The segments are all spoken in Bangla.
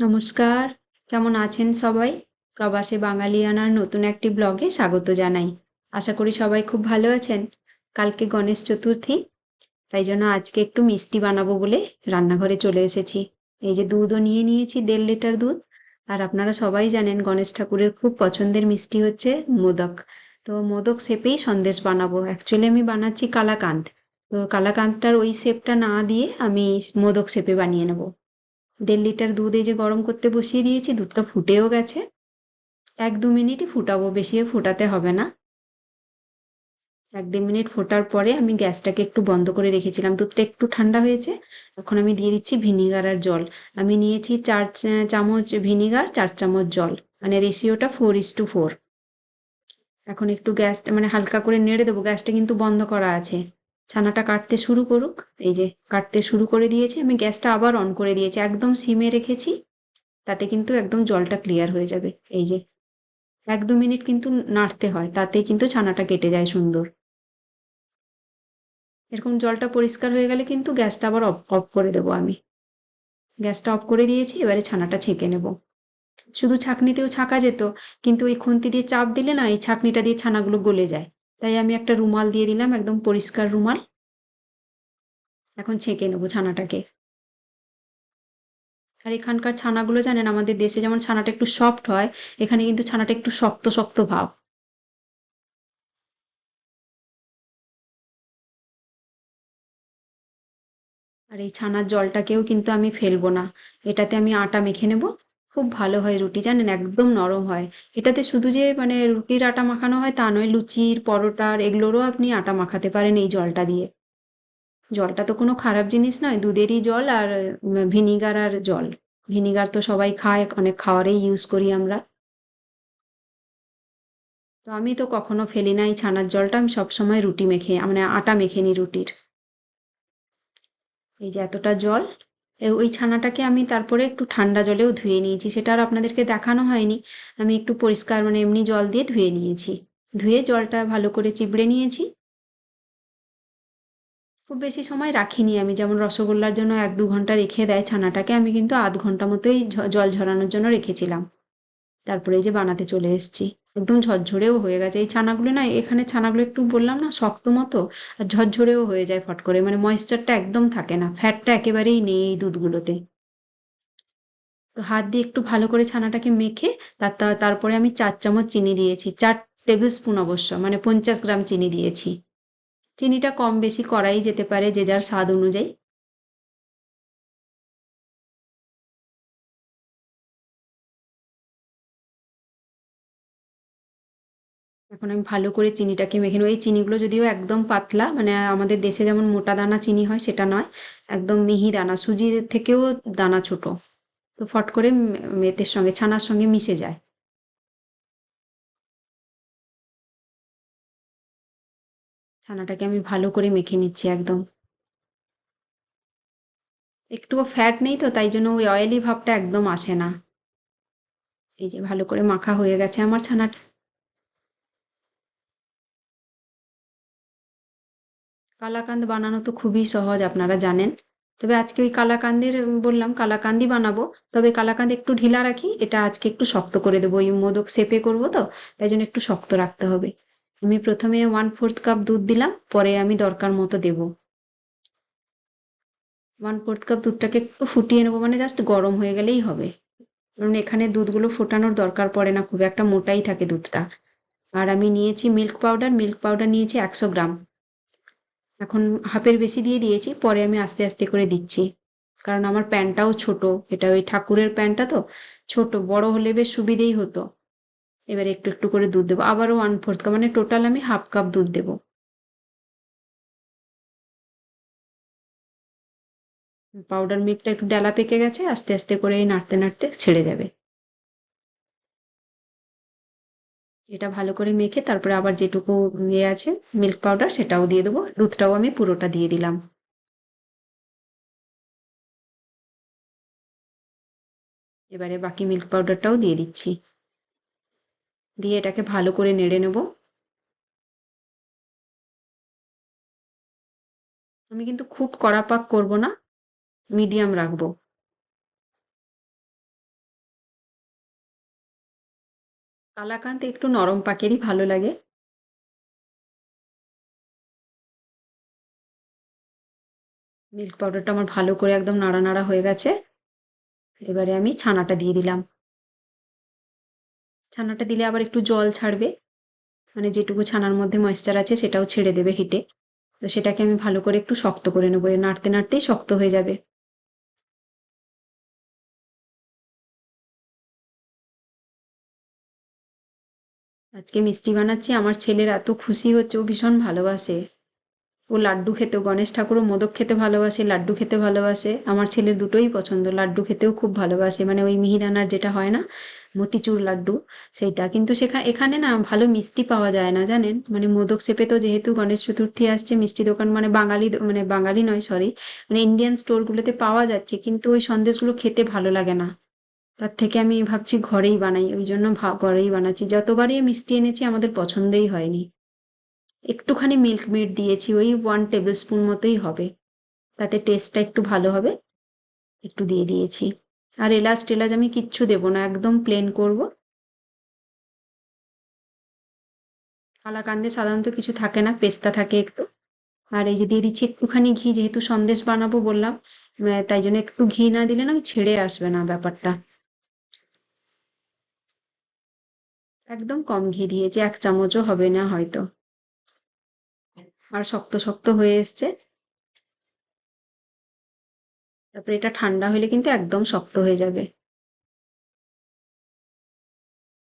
নমস্কার। কেমন আছেন সবাই? প্রবাসে বাঙালিয়ানার নতুন একটি ব্লগে স্বাগত জানাই। আশা করি সবাই খুব ভালো আছেন। কালকে গণেশ চতুর্থী, তাই জন্য আজকে একটু মিষ্টি বানাবো বলে রান্নাঘরে চলে এসেছি। এই যে দুধও নিয়ে নিয়েছি, দেড় লিটার দুধ। আর আপনারা সবাই জানেন গণেশ ঠাকুরের খুব পছন্দের মিষ্টি হচ্ছে মোদক। তো মোদক শেপেই সন্দেশ বানাবো। অ্যাকচুয়ালি আমি বানাচ্ছি কালাকান্দ তো কালাকান্দটার ওই শেপটা না দিয়ে আমি মোদক শেপে বানিয়ে নেব। দেড় লিটার দুধ এই যে গরম করতে বসিয়ে দিয়েছি, দুধটা ফুটেও গেছে। এক দু মিনিটই ফুটাবো, বেশি ফোটাতে হবে না। এক দু মিনিট ফোটার পরে আমি গ্যাসটাকে একটু বন্ধ করে রেখেছিলাম। দুধটা একটু ঠান্ডা হয়েছে, এখন আমি দিয়ে দিচ্ছি ভিনিগার আর জল। আমি নিয়েছি চার চামচ ভিনিগার, চার চামচ জল। মানে রেশিওটা ফোর ইস টু ফোর। এখন একটু গ্যাসটা মানে হালকা করে নেড়ে দেবো, গ্যাসটা কিন্তু বন্ধ করা আছে। ছানাটা কাটতে শুরু করুক। এই যে কাটতে শুরু করে দিয়েছি, আমি গ্যাসটা আবার অন করে দিয়েছি। একদম সিমে রেখেছি, তাতে কিন্তু একদম জলটা ক্লিয়ার হয়ে যাবে। এই যে এক দু মিনিট কিন্তু নাড়তে হয়, তাতে কিন্তু ছানাটা কেটে যায় সুন্দর। এরকম জলটা পরিষ্কার হয়ে গেলে কিন্তু গ্যাসটা আবার অফ অফ করে দেবো আমি। গ্যাসটা অফ করে দিয়েছি, এবারে ছানাটা ছেঁকে নেব। শুধু ছাঁকনিতেও ছাঁকা যেত, কিন্তু ওই খুন্তি দিয়ে চাপ দিলে না, এই ছাঁকনিটা দিয়ে ছানাগুলো গলে যায়। তাই আমি একটা রুমাল দিয়ে দিলাম, একদম পরিষ্কার রুমাল। এখন ছেঁকে নেব ছানাটাকে। আর এখানকার ছানাগুলো জানেন, আমাদের দেশে যেমন ছানাটা একটু সফট হয়, এখানে কিন্তু ছানাটা একটু শক্ত শক্ত ভাব। আর এই ছানার জলটাকেও কিন্তু আমি ফেলব না। এটাতে আমি আটা মেখে নেব। খুব ভালো হয় রুটি, জানেন? একদম নরম হয়। এটাতে শুধু যে মানে রুটির আটা মাখানো হয় তা নয়, লুচির পরোটার এগুলোরও আপনি আটা মাখাতে পারেন এই জলটা দিয়ে। জলটা তো কোনো খারাপ জিনিস নয়, দুধেরই জল আর ভিনিগার আর জল। ভিনিগার তো সবাই খায়, অনেক খাওয়ারেই ইউজ করি আমরা। তো আমি তো কখনো ফেলি না এই ছানার জলটা, আমি সবসময় রুটি মেখে মানে আটা মেখে নিই রুটির। এই যে, এতটা জল। ওই ছানাটাকে আমি তারপরে একটু ঠান্ডা জলেও ধুয়ে নিয়েছি। সেটা আর আপনাদেরকে দেখানো হয়নি। আমি একটু পরিষ্কার মানে এমনি জল দিয়ে ধুয়ে নিয়েছি। ধুয়ে জলটা ভালো করে চিবড়ে নিয়েছি। খুব বেশি সময় রাখিনি আমি। যেমন রসগোল্লার জন্য এক দু ঘণ্টা রেখে দেয় ছানাটাকে, আমি কিন্তু আধ ঘণ্টা মতোই জল ঝরানোর জন্য রেখেছিলাম। তারপরে যে বানাতে চলে এসেছি। একদম ঝরঝরেও হয়ে গেছে। এই ছানাগুলো না, এখানে ছানাগুলো একটু বললাম না, শক্ত মতো, আর ঝরঝরেও হয়ে যায় ফট করে। মানে ময়েশ্চারটা একদম থাকে না ফ্যাটটা একেবারেই নেই এই দুধগুলোতে। তো হাত দিয়ে একটু ভালো করে ছানাটাকে মেখে, তার তারপরে আমি চার চামচ চিনি দিয়েছি। চার টেবিল স্পুন অবশ্য মানে পঞ্চাশ গ্রাম চিনি দিয়েছি। চিনিটা কম বেশি করাই যেতে পারে যে যার স্বাদ অনুযায়ী। এখন আমি ভালো করে চিনিটাকে মেখে নেব। এই চিনিগুলো যদিও একদম পাতলা মানে আমাদের দেশে যেমন মোটা দানা চিনি হয় সেটা নয়, একদম মিহি দানা, সুজির থেকেও দানা ছোট। তো ফট করে মেতের সঙ্গে, ছানার সঙ্গে মিশে যায়। ছানাটাকে আমি ভালো করে মেখে নিচ্ছি একদম। একটুও ফ্যাট নেই তো, তাই জন্য ওই অয়েলি ভাবটা একদম আসে না। এই যে ভালো করে মাখা হয়ে গেছে আমার ছানাটা। কালাকান্দ বানানো তো খুবই সহজ, আপনারা জানেন। তবে আজকে ওই কালাকান্দের বললাম কালাকান্দি বানাবো। তবে কালাকান্দ একটু ঢিলা রাখি, এটা আজকে একটু শক্ত করে দেবো। ওই মোদক সেপে করব তো, তাই জন্য একটু শক্ত রাখতে হবে। আমি প্রথমে ওয়ান ফোর্থ কাপ দুধ দিলাম, পরে আমি দরকার মতো দেব। ওয়ান ফোর্থ কাপ দুধটাকে একটু ফুটিয়ে নেব মানে জাস্ট গরম হয়ে গেলেই হবে। কারণ এখানে দুধগুলো ফোটানোর দরকার পড়ে না, খুব একটা মোটাই থাকে দুধটা। আর আমি নিয়েছি মিল্ক পাউডার মিল্ক পাউডার নিয়েছি একশো গ্রাম। এখন হাফের বেশি দিয়ে দিয়েছি, পরে আমি আস্তে আস্তে করে দিচ্ছি। কারণ আমার প্যান্টটাও ছোট, এটা ওই ঠাকুরের প্যান্টটা তো, ছোট, বড় হলে বেশ সুবিধেই হতো। এবার একটু একটু করে দুধ দেবো, আবারও ওয়ান ফোর্থ কাপ মানে টোটাল আমি হাফ কাপ দুধ দেবো। পাউডার মিল্কটা একটু ডালা পেকে গেছে, আস্তে আস্তে করে এই নাড়তে নাড়তে ছেড়ে যাবে। এটা ভালো করে মেখে তারপরে আবার যেটুকু ইয়ে আছে মিল্ক পাউডার সেটাও দিয়ে দেবো। দুধটাও আমি পুরোটা দিয়ে দিলাম। এবারে বাকি মিল্ক পাউডারটাও দিয়ে দিচ্ছি। দিয়ে এটাকে ভালো করে নেড়ে নেব। আমি কিন্তু খুব কড়া পাক করব না, মিডিয়াম রাখব। কালাকান্দ একটু নরম পাকেরই ভালো লাগে। মিল্ক পাউডারটা আমার ভালো করে একদম নাড়া নাড়া হয়ে গেছে। এবারে আমি ছানাটা দিয়ে দিলাম। ছানাটা দিলে আবার একটু জল ছাড়বে। মানে যেটুকু ছানার মধ্যে ময়েশ্চার আছে সেটাও ছেড়ে দেবে হিটে তো সেটাকে আমি ভালো করে একটু শক্ত করে নেব। নাড়তে, নাড়তেই শক্ত হয়ে যাবে। আজকে মিষ্টি বানাচ্ছি, আমার ছেলের এত খুশি হচ্ছে, ও ভীষণ ভালোবাসে। ও লাড্ডু খেতে, গণেশ ঠাকুরও মোদক খেতে ভালোবাসে, লাড্ডু খেতে ভালোবাসে। আমার ছেলের দুটোই পছন্দ, লাড্ডু খেতেও খুব ভালোবাসে মানে ওই মিহিদানার যেটা হয় না, মতিচুর লাড্ডু, সেইটা। কিন্তু সেখানে এখানে না ভালো মিষ্টি পাওয়া যায় না, জানেন? মানে মোদক শেপে তো যেহেতু গণেশ চতুর্থী আসছে, মিষ্টি দোকান মানে বাঙালি মানে বাঙালি নয় সরি মানে ইন্ডিয়ান স্টোরগুলোতে পাওয়া যাচ্ছে, কিন্তু ওই সন্দেশগুলো খেতে ভালো লাগে না। তার থেকে আমি ভাবছি ঘরেই বানাই, ওই জন্য ঘরেই বানাচ্ছি। যতবারই মিষ্টি এনেছি, আমাদের পছন্দই হয়নি। একটুখানি মিল্ক মেড দিয়েছি, ওই ওয়ান টেবিল স্পুন মতোই হবে। তাতে টেস্টটা একটু ভালো হবে, একটু দিয়ে দিয়েছি। আর এলাচ টেলাচ আমি কিচ্ছু দেবো না, একদম প্লেন করব। কালাকান্দে সাধারণত কিছু থাকে না, পেস্তা থাকে একটু। আর এই যে দিয়ে দিচ্ছি একটুখানি ঘি, যেহেতু সন্দেশ বানাবো বললাম তাই জন্য একটু ঘি না দিলে না, ছেড়ে আসবে না ব্যাপারটা। একদম কম ঘি দিয়েছি এক চামচও হবে না হয়তো। আর শক্ত শক্ত হয়ে এসছে। তারপরে এটা ঠান্ডা হলে কিন্তু একদম শক্ত হয়ে যাবে।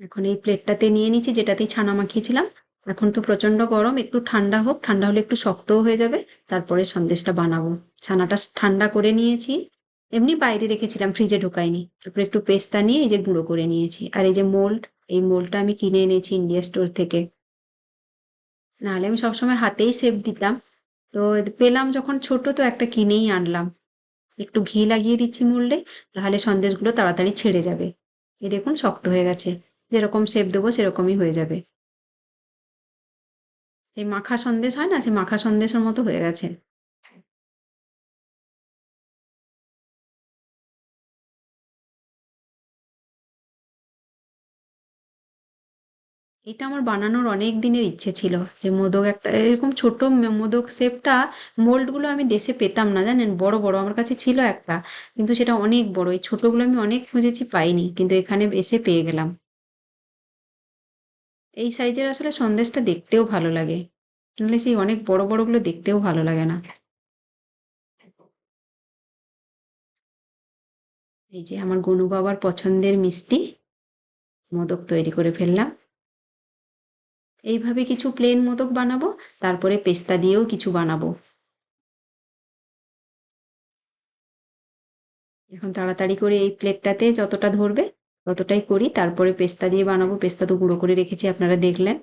এখন এই প্লেটটাতে নিয়ে নিচ্ছি, যেটাতেই ছানা মাখিয়েছিলাম। এখন তো প্রচণ্ড গরম, একটু ঠান্ডা হোক, ঠান্ডা হলে একটু শক্তও হয়ে যাবে। তারপরে সন্দেশটা বানাবো। ছানাটা ঠান্ডা করে নিয়েছি। এমনি বাইরে রেখেছিলাম, ফ্রিজে ঢোকাইনি তারপরে একটু পেস্তা নিয়ে এই যে গুঁড়ো করে নিয়েছি। আর এই যে মোল্ড এই মোলটা আমি কিনে এনেছি ইন্ডিয়া স্টোর থেকে। নাহলে আমি সবসময় হাতেই সেপ দিতাম। তো পেলাম যখন ছোট, তো একটা কিনেই আনলাম। একটু ঘি লাগিয়ে দিচ্ছি মোল্ডে তাহলে সন্দেশগুলো তাড়াতাড়ি ছেড়ে যাবে। এই দেখুন, শক্ত হয়ে গেছে। যেরকম শেপ দেবো, সেরকমই হয়ে যাবে। এই মাখা সন্দেশ হয় না? সে মাখা সন্দেশের মতো হয়ে গেছে। এটা আমার বানানোর অনেক দিনের ইচ্ছে ছিল যে মোদক একটা, এরকম ছোট মোদক শেপটা, মোল্ডগুলো আমি দেশে পেতাম না, জানেন? বড় বড় আমার কাছে ছিল একটা, কিন্তু সেটা অনেক বড়। এই ছোটগুলো আমি অনেক খুঁজেছি, পাইনি, কিন্তু এখানে এসে পেয়ে গেলাম। এই সাইজের আসলে সন্দেশটা দেখতেও ভালো লাগে। নাহলে সেই অনেক বড়, বড়গুলো দেখতেও ভালো লাগে না। এই যে আমার গনু বাবার পছন্দের মিষ্টি, মোদক তৈরি করে ফেললাম। এইভাবে কিছু প্লেন মোদক বানাবো, তারপরে পেস্তা দিয়েও কিছু বানাবো। এখন তাড়াতাড়ি করে এই প্লেটটাতে যতটা ধরবে ততটাই করি, তারপরে পেস্তা দিয়ে বানাবো। পেস্তা তো গুঁড়ো করে রেখেছি, আপনারা দেখলেন।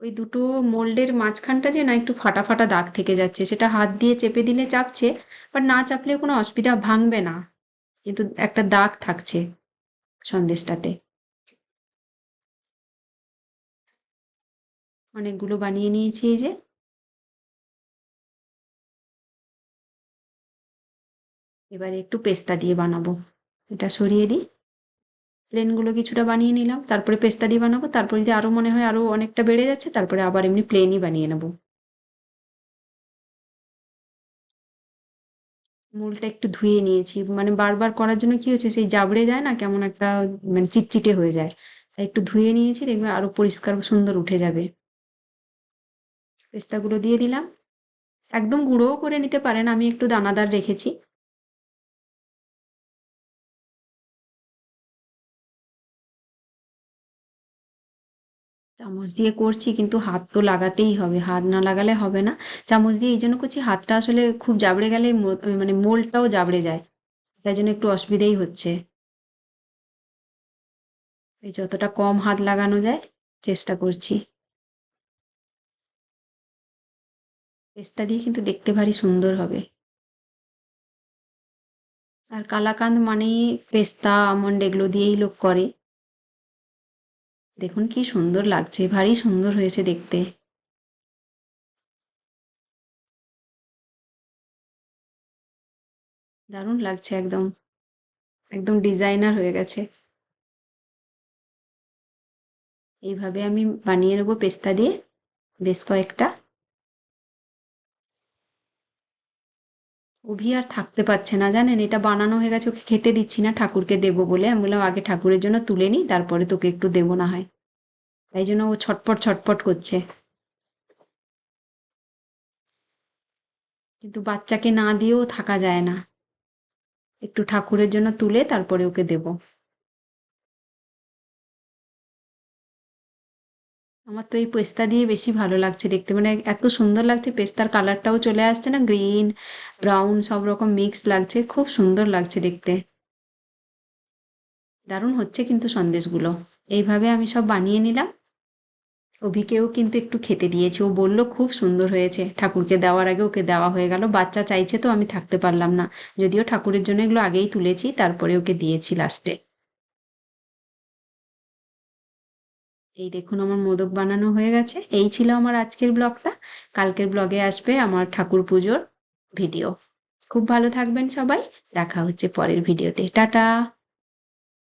ওই দুটো মোল্ডের মাঝখানটা যে না একটু ফাটা ফাটা দাগ থেকে যাচ্ছে, সেটা হাত দিয়ে চেপে দিলে চাপছে, বাট না চাপলেও কোনো অসুবিধা ভাঙবে না। কিন্তু একটা দাগ থাকছে সন্দেশটাতে। অনেকগুলো বানিয়ে নিয়েছি এই যে। এবারে একটু পেস্তা দিয়ে বানাবো। এটা সরিয়ে দিই। প্লেনগুলো কিছুটা বানিয়ে নিলাম, তারপরে পেস্তা দিয়ে বানাবো, তারপরে যদি আরও মনে হয় আরও অনেকটা বেড়ে যাচ্ছে, তারপরে আবার এমনি প্লেনই বানিয়ে নেব। মূলটা একটু ধুয়ে নিয়েছি মানে বারবার করার জন্য কি হচ্ছে সেই জাবড়ে যায় না, কেমন একটা মানে চিটচিটে হয়ে যায়। তাই একটু ধুয়ে নিয়েছি, দেখবে আরও পরিষ্কার সুন্দর উঠে যাবে। পেস্তাগুলো দিয়ে দিলাম। একদম গুঁড়োও করে নিতে পারেন, আমি একটু দানাদার রেখেছি। চামচ দিয়ে করছি, কিন্তু হাত তো লাগাতেই হবে, হাত না লাগালে হবে না। চামচ দিয়ে এই জন্য করছি, হাতটা আসলে খুব জাবড়ে গেলে মানে মোলটাও জাবড়ে যায়, তাই জন্য একটু অসুবিধেই হচ্ছে। এই যতটা কম হাত লাগানো যায়, চেষ্টা করছি। পেস্তা দিয়ে কিন্তু দেখতে ভারী সুন্দর হবে। আর কালাকান্দ মানেই পেস্তা, আমন্ড এগুলো দিয়েই লোক করে। দেখুন কি সুন্দর লাগছে, ভারী সুন্দর হয়েছে দেখতে। দারুণ লাগছে একদম একদম ডিজাইনার হয়ে গেছে। এইভাবে আমি বানিয়ে নেব পেস্তা দিয়ে, বেশ কয়েকটা। অভি আর থাকতে পারছে না, জানেন? এটা বানানো হয়ে গেছে, ওকে খেতে দিচ্ছি না, ঠাকুরকে দেব বলে। আমি বললাম, আগে ঠাকুরের জন্য তুলে নিই তারপরে তোকে একটু দেব না হয়। তাই জন্য ও ছটপট ছটপট করছে। কিন্তু বাচ্চাকে না দিয়েও থাকা যায় না। একটু ঠাকুরের জন্য তুলে, তারপরে ওকে দেব। আমার তো এই পেস্তা দিয়ে বেশি ভালো লাগছে দেখতে। মানে এত সুন্দর লাগছে, পেস্তার কালারটাও চলে আসছে না? গ্রিন, ব্রাউন সব রকম মিক্স লাগছে, খুব সুন্দর লাগছে দেখতে। দারুণ হচ্ছে কিন্তু সন্দেশগুলো। এইভাবে আমি সব বানিয়ে নিলাম। অভিকেও কিন্তু একটু খেতে দিয়েছি। ও বলল, খুব সুন্দর হয়েছে। ঠাকুরকে দেওয়ার আগে ওকে দেওয়া হয়ে গেল। বাচ্চা চাইছে তো আমি থাকতে পারলাম না। যদিও ঠাকুরের জন্য এগুলো আগেই তুলেছি, তারপরে ওকে দিয়েছি লাস্টে এই দেখুন আমার মোদক বানানো হয়ে গেছে। এই ছিল আমার আজকের ব্লগটা। কালকের ব্লগে আসবে আমার ঠাকুর পুজোর ভিডিও। খুব ভালো থাকবেন সবাই। দেখা হচ্ছে পরের ভিডিওতে। টাটা!